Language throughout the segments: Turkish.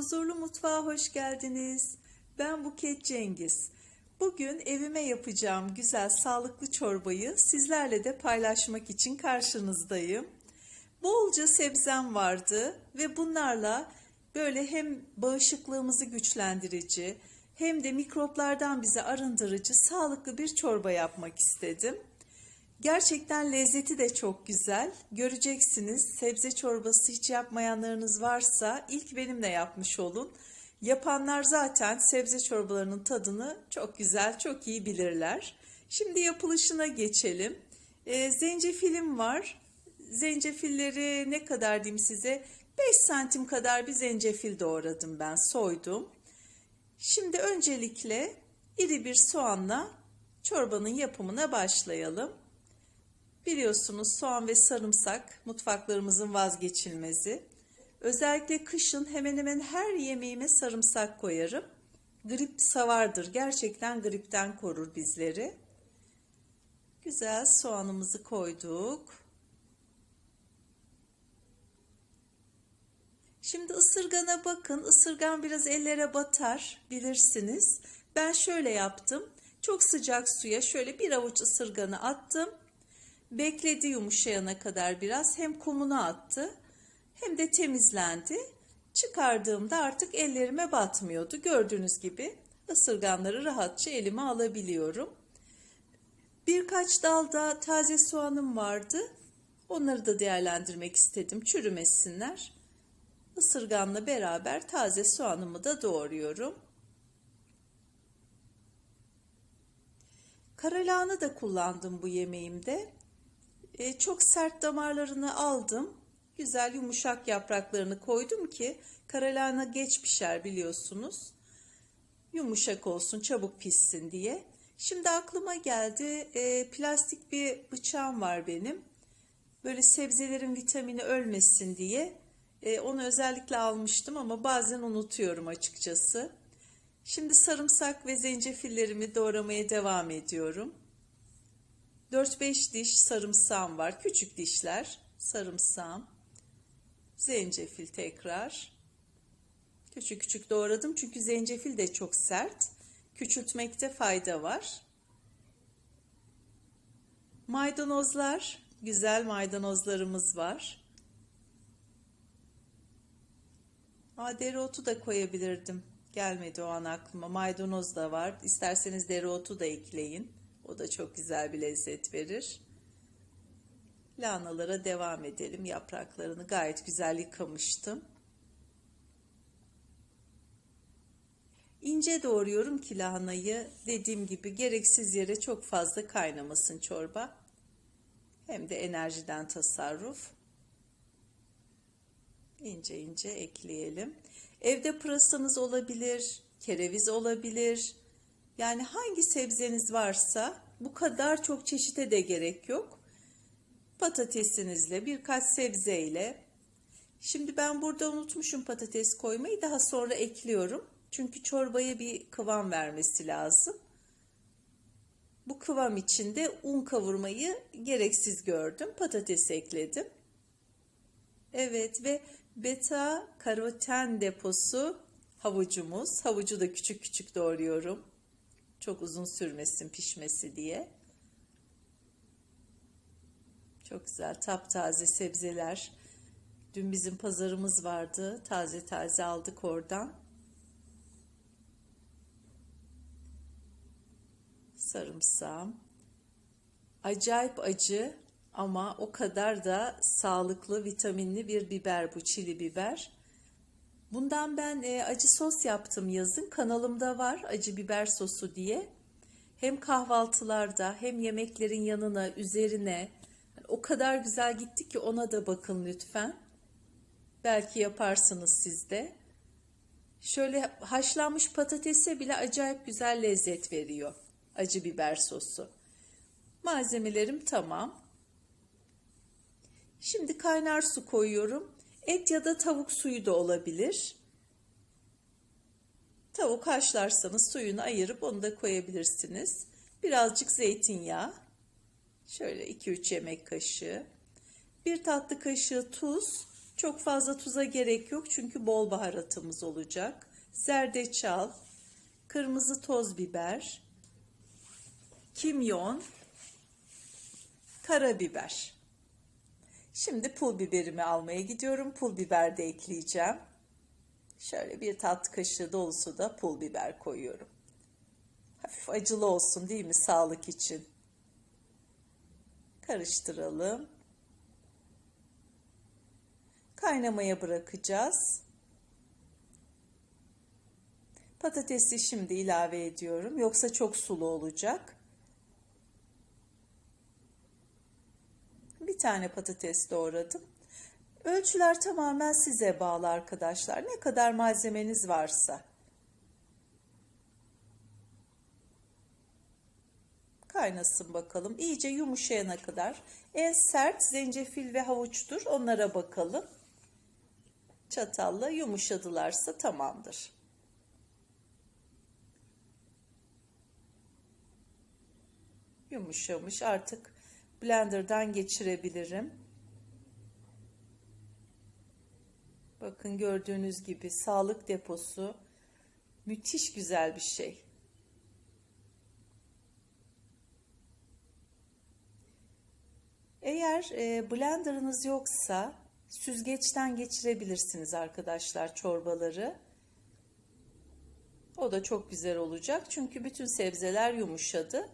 Huzurlu mutfağa hoş geldiniz. Ben Buket Cengiz. Bugün evime yapacağım güzel sağlıklı çorbayı sizlerle de paylaşmak için karşınızdayım. Bolca sebzem vardı ve bunlarla böyle hem bağışıklığımızı güçlendirici hem de mikroplardan bizi arındırıcı sağlıklı bir çorba yapmak istedim. Gerçekten lezzeti de çok güzel. Göreceksiniz sebze çorbası hiç yapmayanlarınız varsa ilk benimle yapmış olun. Yapanlar zaten sebze çorbalarının tadını çok güzel, çok iyi bilirler. Şimdi yapılışına geçelim. Ee, zencefilim var. Zencefilleri ne kadar diyeyim size? 5 santim kadar bir zencefil doğradım ben, soydum. Şimdi öncelikle iri bir soğanla çorbanın yapımına başlayalım. Biliyorsunuz soğan ve sarımsak mutfaklarımızın vazgeçilmezi. Özellikle kışın hemen hemen her yemeğime sarımsak koyarım. Grip savardır. Gerçekten gripten korur bizleri. Güzel soğanımızı koyduk. Şimdi ısırgana bakın. Isırgan biraz ellere batar bilirsiniz. Ben şöyle yaptım. Çok sıcak suya şöyle bir avuç ısırganı attım. Bekledi yumuşayana kadar biraz. Hem kumunu attı hem de temizlendi. Çıkardığımda artık ellerime batmıyordu. Gördüğünüz gibi ısırganları rahatça elime alabiliyorum. Birkaç dalda taze soğanım vardı. Onları da değerlendirmek istedim. Çürümesinler. Isırganla beraber taze soğanımı da doğruyorum. Karalahana da kullandım bu yemeğimde. E, çok sert damarlarını aldım. Güzel yumuşak yapraklarını koydum ki karalahana geç pişer biliyorsunuz. Yumuşak olsun, çabuk pişsin diye. Şimdi aklıma geldi e, plastik bir bıçağım var benim. Böyle sebzelerin vitamini ölmesin diye e, onu özellikle almıştım ama bazen unutuyorum açıkçası. Şimdi sarımsak ve zencefillerimi doğramaya devam ediyorum. 4-5 diş sarımsağım var. Küçük dişler sarımsağım. Zencefil tekrar. Küçük küçük doğradım çünkü zencefil de çok sert. Küçültmekte fayda var. Maydanozlar, güzel maydanozlarımız var. Aa, dereotu da koyabilirdim. Gelmedi o an aklıma. Maydanoz da var. İsterseniz dereotu da ekleyin. O da çok güzel bir lezzet verir. Lahanalara devam edelim. Yapraklarını gayet güzel yıkamıştım. İnce doğruyorum ki lahanayı dediğim gibi gereksiz yere çok fazla kaynamasın çorba. Hem de enerjiden tasarruf. İnce ince ekleyelim. Evde pırasanız olabilir, kereviz olabilir. Yani hangi sebzeniz varsa bu kadar çok çeşite de gerek yok. Patatesinizle, birkaç sebzeyle. Şimdi ben burada unutmuşum patates koymayı. Daha sonra ekliyorum. Çünkü çorbaya bir kıvam vermesi lazım. Bu kıvam içinde un kavurmayı gereksiz gördüm. Patates ekledim. Evet ve beta karoten deposu havucumuz. Havucu da küçük küçük doğruyorum. Çok uzun sürmesin pişmesi diye. Çok güzel taptaze sebzeler. Dün bizim pazarımız vardı. Taze taze aldık oradan. Sarımsağım. Acayip acı ama o kadar da sağlıklı, vitaminli bir biber bu çili biber. Bundan ben e, acı sos yaptım yazın. Kanalımda var acı biber sosu diye. Hem kahvaltılarda hem yemeklerin yanına, üzerine o kadar güzel gitti ki ona da bakın lütfen. Belki yaparsınız siz de. Şöyle haşlanmış patatese bile acayip güzel lezzet veriyor acı biber sosu. Malzemelerim tamam. Şimdi kaynar su koyuyorum. Et ya da tavuk suyu da olabilir. Tavuk haşlarsanız suyunu ayırıp onu da koyabilirsiniz. Birazcık zeytinyağı. Şöyle 2-3 yemek kaşığı. Bir tatlı kaşığı tuz. Çok fazla tuza gerek yok çünkü bol baharatımız olacak. Zerdeçal, kırmızı toz biber, kimyon, karabiber. Şimdi pul biberimi almaya gidiyorum. Pul biber de ekleyeceğim. Şöyle bir tat kaşığı dolusu da pul biber koyuyorum. Hafif acılı olsun değil mi sağlık için? Karıştıralım. Kaynamaya bırakacağız. Patatesi şimdi ilave ediyorum. Yoksa çok sulu olacak. Bir tane patates doğradım. Ölçüler tamamen size bağlı arkadaşlar. Ne kadar malzemeniz varsa. Kaynasın bakalım. İyice yumuşayana kadar. En sert zencefil ve havuçtur. Onlara bakalım. Çatalla yumuşadılarsa tamamdır. Yumuşamış artık blenderdan geçirebilirim. Bakın gördüğünüz gibi sağlık deposu müthiş güzel bir şey. Eğer e, blenderınız yoksa süzgeçten geçirebilirsiniz arkadaşlar çorbaları. O da çok güzel olacak çünkü bütün sebzeler yumuşadı.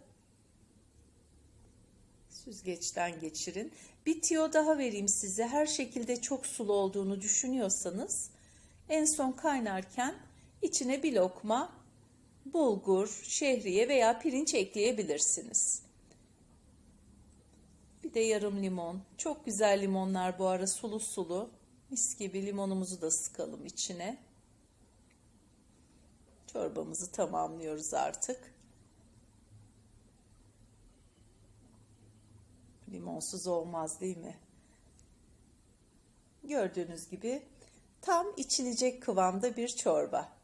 Süzgeçten geçirin. Bir tiyo daha vereyim size. Her şekilde çok sulu olduğunu düşünüyorsanız en son kaynarken içine bir lokma bulgur, şehriye veya pirinç ekleyebilirsiniz. Bir de yarım limon. Çok güzel limonlar bu ara sulu sulu. Mis gibi limonumuzu da sıkalım içine. Çorbamızı tamamlıyoruz artık. Limonsuz olmaz değil mi? Gördüğünüz gibi tam içilecek kıvamda bir çorba.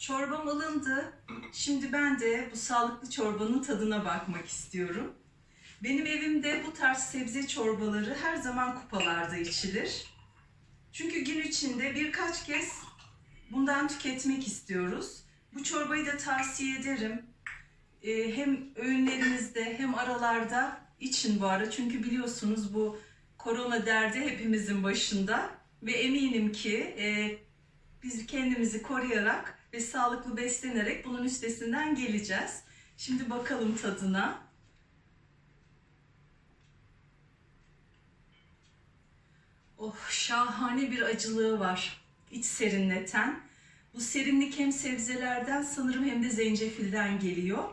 Çorbam alındı. Şimdi ben de bu sağlıklı çorbanın tadına bakmak istiyorum. Benim evimde bu tarz sebze çorbaları her zaman kupalarda içilir. Çünkü gün içinde birkaç kez bundan tüketmek istiyoruz. Bu çorbayı da tavsiye ederim. Ee, hem öğünlerinizde hem aralarda için bu ara. Çünkü biliyorsunuz bu korona derdi hepimizin başında. Ve eminim ki e, biz kendimizi koruyarak ve sağlıklı beslenerek bunun üstesinden geleceğiz. Şimdi bakalım tadına. Oh şahane bir acılığı var. İç serinleten. Bu serinlik hem sebzelerden sanırım hem de zencefilden geliyor.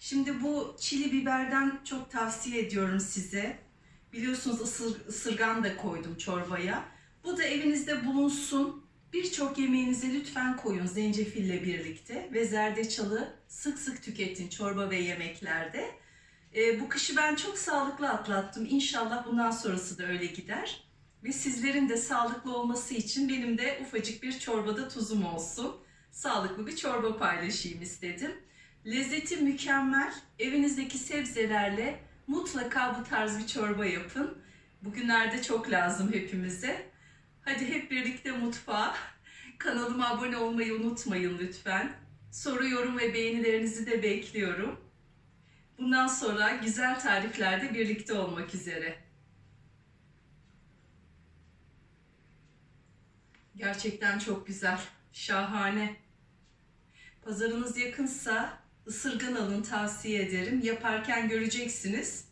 Şimdi bu çili biberden çok tavsiye ediyorum size. Biliyorsunuz ısır, ısırgan da koydum çorbaya. Bu da evinizde bulunsun. Birçok yemeğinize lütfen koyun zencefille birlikte ve zerdeçalı sık sık tüketin çorba ve yemeklerde. E, bu kışı ben çok sağlıklı atlattım. İnşallah bundan sonrası da öyle gider. Ve sizlerin de sağlıklı olması için benim de ufacık bir çorbada tuzum olsun. Sağlıklı bir çorba paylaşayım istedim. Lezzeti mükemmel. Evinizdeki sebzelerle mutlaka bu tarz bir çorba yapın. Bugünlerde çok lazım hepimize. Hadi hep birlikte mutfağa. Kanalıma abone olmayı unutmayın lütfen. Soru, yorum ve beğenilerinizi de bekliyorum. Bundan sonra güzel tariflerde birlikte olmak üzere. Gerçekten çok güzel. Şahane. Pazarınız yakınsa ısırgan alın tavsiye ederim. Yaparken göreceksiniz.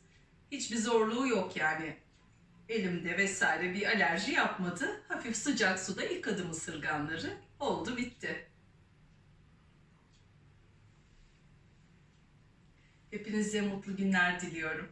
Hiçbir zorluğu yok yani elimde vesaire bir alerji yapmadı. Hafif sıcak suda yıkadım ısırganları. Oldu bitti. Hepinize mutlu günler diliyorum.